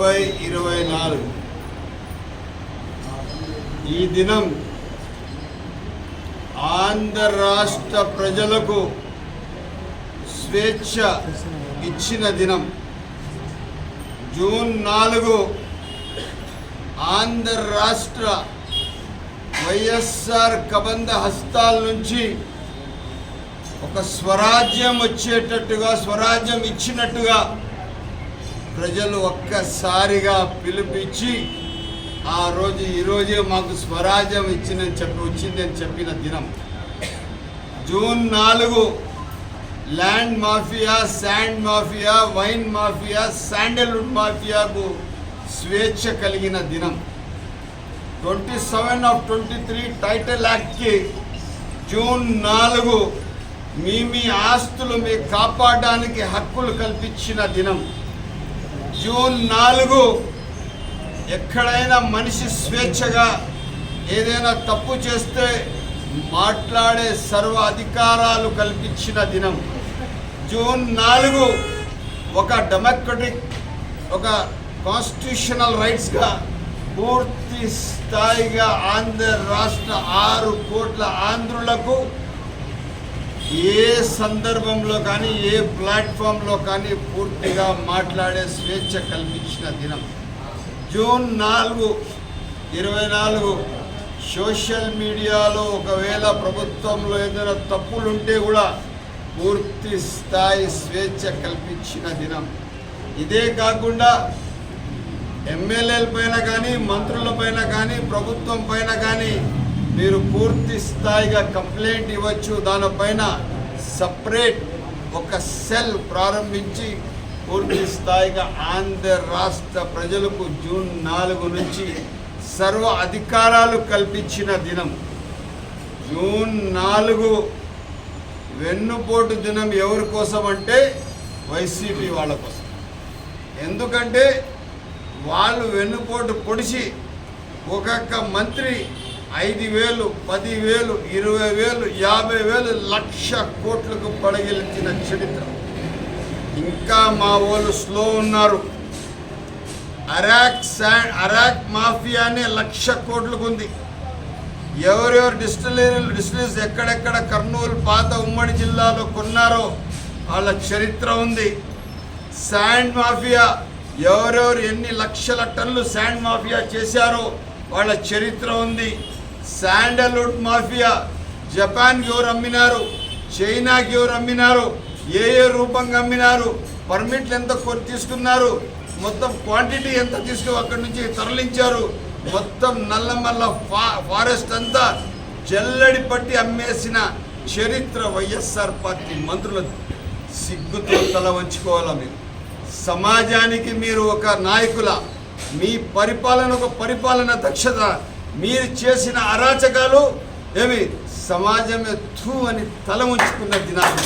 ఇరవై ఇరవై నాలుగు. ఈ దినం ఆంధ్ర రాష్ట్ర ప్రజలకు స్వేచ్ఛ ఇచ్చిన దినం. జూన్ నాలుగు ఆంధ్ర రాష్ట్ర వైఎస్ఆర్ కబంధ హస్తాల నుంచి ఒక స్వరాజ్యం వచ్చేటట్టుగా స్వరాజ్యం ఇచ్చినట్టుగా ప్రజలు ఒక్కసారిగా పిలిపించి ఆ రోజు ఈరోజే మాకు స్వరాజ్యం ఇచ్చిందని చెప్పి వచ్చిందని చెప్పిన దినం. జూన్ నాలుగు land mafia sand mafia wine mafia sandalwood మాఫియాకు స్వేచ్ఛ కలిగిన దినం. Twenty seven of twenty three title యాక్ట్కి June నాలుగు మీ మీ ఆస్తులు మీ కాపాడడానికి హక్కులు కల్పించిన దినం. జూన్ నాలుగు ఎక్కడైనా మనిషి స్వేచ్ఛగా ఏదైనా తప్పు చేస్తే మాట్లాడే సర్వ అధికారాలు కల్పించిన దినం. జూన్ నాలుగు ఒక డెమోక్రటిక్ ఒక కాన్స్టిట్యూషనల్ రైట్స్గా పూర్తి స్థాయిగా ఆంధ్ర రాష్ట్ర ఆరు కోట్ల ఆంధ్రులకు ఏ సందర్భంలో కానీ ఏ ప్లాట్ఫామ్లో కానీ పూర్తిగా మాట్లాడే స్వేచ్ఛ కల్పించిన దినం. జూన్ నాలుగు ఇరవై నాలుగు సోషల్ మీడియాలో ఒకవేళ ప్రభుత్వంలో ఏదైనా తప్పులుంటే కూడా పూర్తి స్థాయి స్వేచ్ఛ కల్పించిన దినం. ఇదే కాకుండా ఎమ్మెల్యేల పైన కానీ మంత్రుల పైన కానీ ప్రభుత్వం పైన కానీ మీరు పూర్తి స్థాయిగా కంప్లైంట్ ఇవ్వచ్చు. దానిపైన సపరేట్ ఒక సెల్ ప్రారంభించి పూర్తి స్థాయిగా ఆంధ్ర రాష్ట్ర ప్రజలకు జూన్ నాలుగు నుంచి సర్వ అధికారాలు కల్పించిన దినం. జూన్ నాలుగు వెన్నుపోటు దినం ఎవరి కోసం అంటే వైసీపీ వాళ్ళ కోసం. ఎందుకంటే వాళ్ళు వెన్నుపోటు పొడిచి ఒక్కొక్క మంత్రి ఐదు వేలు పదివేలు ఇరవై వేలు యాభై వేలు లక్ష కోట్లకు పడగెలిచిన చరిత్ర. ఇంకా మా వాళ్ళు స్లో ఉన్నారు. అరాక్ శాండ్ అరాక్ మాఫియానే లక్ష కోట్లకు ఉంది. ఎవరెవరు డిస్టిలరీలు డిస్టిలరీస్ ఎక్కడెక్కడ కర్నూలు పాత ఉమ్మడి జిల్లాలో కొన్నారో వాళ్ళ చరిత్ర ఉంది. శాండ్ మాఫియా ఎవరెవరు ఎన్ని లక్షల టన్నులు శాండ్ మాఫియా చేశారో వాళ్ళ చరిత్ర ఉంది. Sandalwood mafia. జపాన్కి ఎవరు అమ్మినారు? చైనాకి ఎవరు అమ్మినారు? ఏ ఏ రూపంగా అమ్మినారు? పర్మిట్లు ఎంత తీసుకున్నారు? మొత్తం క్వాంటిటీ ఎంత తీసుకు అక్కడి నుంచి తరలించారు? మొత్తం నల్లమల్ల ఫా ఫారెస్ట్ అంతా జల్లడి పట్టి అమ్మేసిన చరిత్ర వైఎస్ఆర్ పార్టీ మంత్రులది సిగ్గుతో తల వంచుకోవాలా మీరు? సమాజానికి మీరు ఒక నాయకుల మీ పరిపాలన ఒక పరిపాలన దక్షత మీరు చేసిన అరాచకాలు ఏమి? సమాజమే థూ అని తల ఉంచుకున్న దినాలు.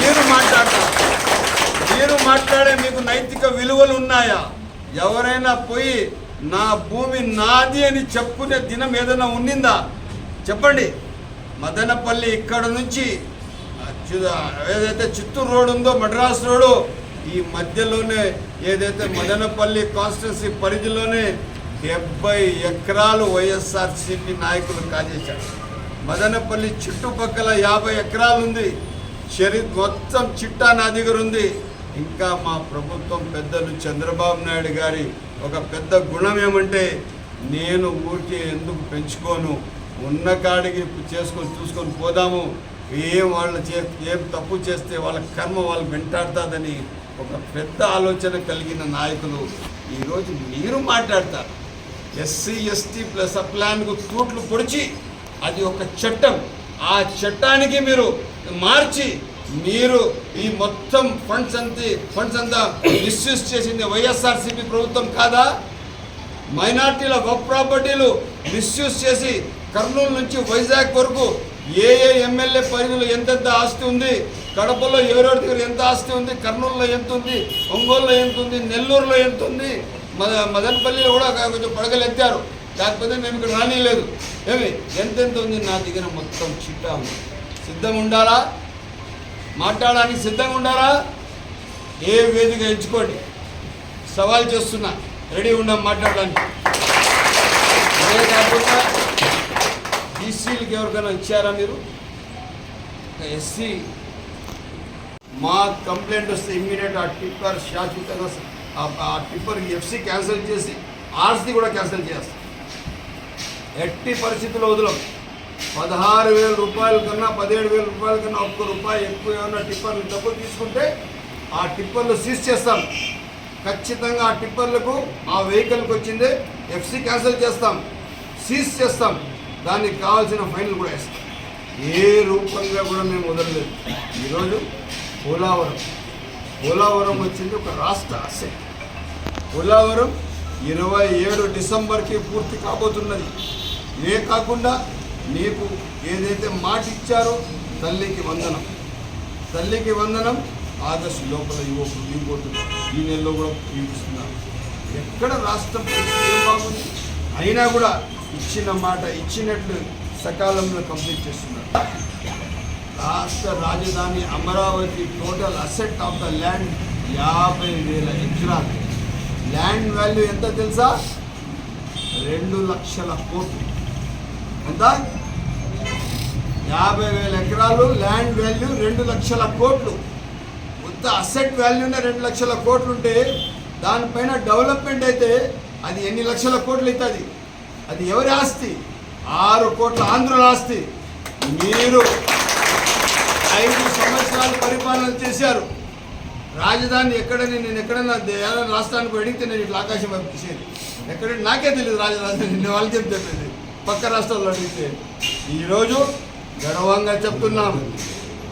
మీరు మాట్లాడతారు మీరు మాట్లాడే మీకు నైతిక విలువలు ఉన్నాయా? ఎవరైనా పోయి నా భూమి నాది అని చెప్పుకునే దినం ఏదైనా ఉన్నిందా? చెప్పండి. మదనపల్లి ఇక్కడ నుంచి ఏదైతే చిత్తూరు రోడ్ ఉందో మద్రాస్ రోడ్డు ఈ మధ్యలోనే ఏదైతే మదనపల్లి కాన్స్టిట్యున్సీ పరిధిలోనే డెబ్బై ఎకరాలు వైఎస్ఆర్సీపీ నాయకులు కాజేశారు. మదనపల్లి చుట్టుపక్కల యాభై ఎకరాలు ఉంది చరి మొత్తం చిట్టా నా దగ్గర ఉంది. ఇంకా మా ప్రభుత్వం పెద్దలు చంద్రబాబు నాయుడు గారి ఒక పెద్ద గుణం ఏమంటే నేను ఊరికే ఎందుకు పెంచుకోను? ఉన్న కాడికి చేసుకొని చూసుకొని పోదాము. ఏం వాళ్ళ చే ఏం తప్పు చేస్తే వాళ్ళ కర్మ వాళ్ళు వెంటాడుతుందని ఒక పెద్ద ఆలోచన కలిగిన నాయకులు. ఈరోజు మీరు మాట్లాడతారు. S C S T plus అప్లాన్కు ప్లాన్కు తూట్లు పొడిచి అది ఒక చట్టం. ఆ చట్టానికి మీరు మార్చి మీరు ఈ మొత్తం ఫండ్స్ అంతా ఫండ్స్ అంతా మిస్యూజ్ చేసింది వైఎస్ఆర్సీపీ ప్రభుత్వం కాదా? మైనార్టీల వర్క్ ప్రాపర్టీలు మిస్యూజ్ చేసి కర్నూలు నుంచి వైజాగ్ వరకు ఏ ఏ ఎమ్మెల్యే పరిధిలో ఎంతెంత ఆస్తి ఉంది? కడపలో ఎవరెవరి దగ్గర ఎంత ఆస్తి ఉంది? కర్నూలులో ఎంత ఉంది? ఒంగోలులో ఎంత ఉంది? నెల్లూరులో ఎంత ఉంది? మద మదనపల్లిలో కూడా కొంచెం పడగలు ఎత్తారు. కాకపోతే మేము ఇక్కడ రానిలేదు ఏమి? ఎంతెంత ఉంది నా దగ్గర మొత్తం చిట్టా ఉంది. సిద్ధంగా ఉండాలా? మాట్లాడడానికి సిద్ధంగా ఉండాలా? ఏ వేదిక ఎంచుకోండి. సవాల్ చేస్తున్నా. రెడీ ఉన్నాం మాట్లాడడానికి. అదే కాకుండా బీసీలకు ఎవరికైనా ఇచ్చారా మీరు? ఎస్సీ మా కంప్లైంట్ వస్తే ఇమ్మీడియట్ ఆ టిప్పర్ శాశ్వతంగా ఆ- ఆ టిప్పర్ ఎఫ్సీ క్యాన్సిల్ చేసి ఆర్సీ కూడా క్యాన్సిల్ చేస్తాం. ఎట్టి పరిస్థితుల్లో వదలం. పదహారు వేల రూపాయల కన్నా పదిహేడు వేల రూపాయల కన్నా ఒక్క రూపాయి ఎక్కువ ఏమన్నా టిప్పర్లు డబ్బులు తీసుకుంటే ఆ టిప్పర్లు సీజ్ చేస్తాం. ఖచ్చితంగా ఆ టిప్పర్లకు ఆ వెహికల్కి వచ్చిందే ఎఫ్సీ క్యాన్సిల్ చేస్తాం. సీజ్ చేస్తాం. దానికి కావాల్సిన ఫైన్లు కూడా వేస్తాం. ఏ రూపంగా కూడా మేము వదలలేదు. ఈరోజు పోలావరం. పోలావరం వచ్చింది ఒక రాష్ట్ర అసెట్. పోలవరం ఇరవై ఏడు డిసెంబర్కి పూర్తి కాబోతున్నది. ఏ కాకుండా నీకు ఏదైతే మాట ఇచ్చారో తల్లికి వందనం. తల్లికి వందనం ఆగస్టు లోపల ఇవ్వకుండా ఇవ్వబోతుంది ఈ నెలలో కూడా ఇస్తున్నారు ఎక్కడ రాష్ట్రం పరిస్థితి ఏం బాగుంది? అయినా కూడా ఇచ్చిన మాట ఇచ్చినట్లు సకాలంలో కంప్లీట్ చేస్తున్నారు. రాష్ట్ర రాజధాని Amaravati total asset of the land యాభై వేల ఎకరాలు. ల్యాండ్ వాల్యూ ఎంత తెలుసా? రెండు లక్షల కోట్లు. ఎంత? యాభై వేల ఎకరాలు ల్యాండ్ వాల్యూ రెండు లక్షల కోట్లు. మొత్తం అసెట్ వాల్యూనే రెండు లక్షల కోట్లు ఉంటే దానిపైన డెవలప్మెంట్ అయితే అది ఎన్ని లక్షల కోట్లు అవుతుంది? అది ఎవరి ఆస్తి? ఆరు కోట్ల ఆంధ్రుల ఆస్తి. మీరు ఐదు సంవత్సరాలు పరిపాలన చేశారు. రాజధాని ఎక్కడని నేను ఎక్కడన్నా ఏదైనా రాష్ట్రానికి అడిగితే నేను ఇట్లా ఆకాశం పంపించేది ఎక్కడ నాకే తెలియదు రాజధాని నేను వాళ్ళకి ఏం చెప్పేది. పక్క రాష్ట్రాల్లో అడిగితే. ఈరోజు గర్వంగా చెప్తున్నాను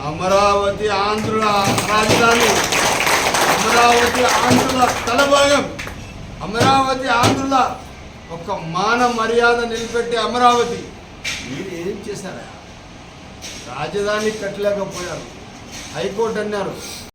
అమరావతి ఆంధ్రుల రాజధాని అమరావతి ఆంధ్రుల తలభాగం అమరావతి ఆంధ్రుల ఒక మాన మర్యాద నిలబెట్టే అమరావతి. మీరు ఏం చేశారా? రాజధాని కట్టలేకపోయారు. హైకోర్టు అన్నారు.